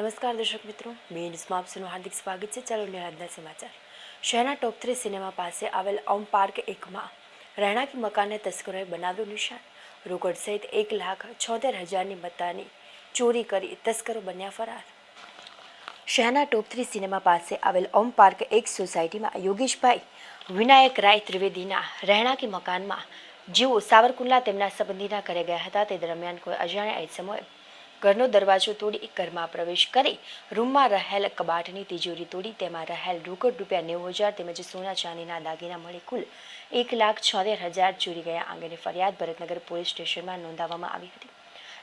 નમસ્કાર દર્શક મિત્રો. બે ન્યૂઝમાં આપનું હાર્દિક સ્વાગત છે. ચાલો નિરાજના સમાચાર. શહેરના ટોપ થ્રી સિનેમા પાસે આવેલ ઓમ પાર્ક એકમાં રહેણાંકી મકાનને તસ્કરોએ બનાવ્યું નિશાન. રોકડ સહિત એક લાખ છોતેર હજારની મત્તાની ચોરી કરી તસ્કરો બન્યા ફરાર. શહેરના ટોપ થ્રી સિનેમા પાસે આવેલ ઓમ પાર્ક એક સોસાયટીમાં યોગેશભાઈ વિનાયક રાય ત્રિવેદીના રહેણાંકી મકાનમાં જેઓ સાવરકુંડલા તેમના સંબંધીના ઘરે ગયા હતા. તે દરમિયાન કોઈ અજાણ્યા ઇસમોએ ઘરનો દરવાજો તોડી ઘરમાં પ્રવેશ કરી રૂમમાં રહેલ કબાટની તિજોરી તોડી તેમાં રહેલ રોકડ રૂપિયા નેવું હજાર તેમજ સોના ચાંદીના દાગીના મળી કુલ એક લાખ છોતેર હજાર ચોરી ગયા અંગેની ફરિયાદ ભરતનગર પોલીસ સ્ટેશનમાં નોંધાવવામાં આવી હતી.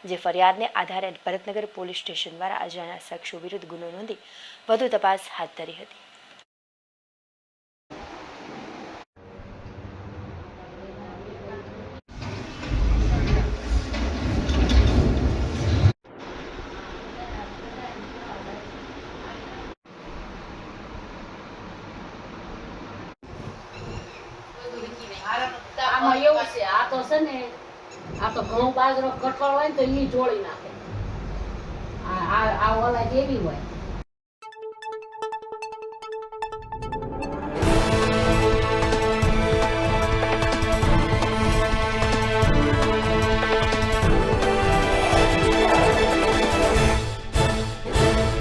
જે ફરિયાદને આધારે ભરતનગર પોલીસ સ્ટેશન દ્વારા અજાણ્યા શખ્સો વિરુદ્ધ ગુનો નોંધી વધુ તપાસ હાથ ધરી હતી. આમાં એવું છે, આ તો છે ને, આ તો ઘઉં બાજરો કઠોળ હોય ને તો એ જોડી નાખે. આ આ ઓલા જેવી હોય.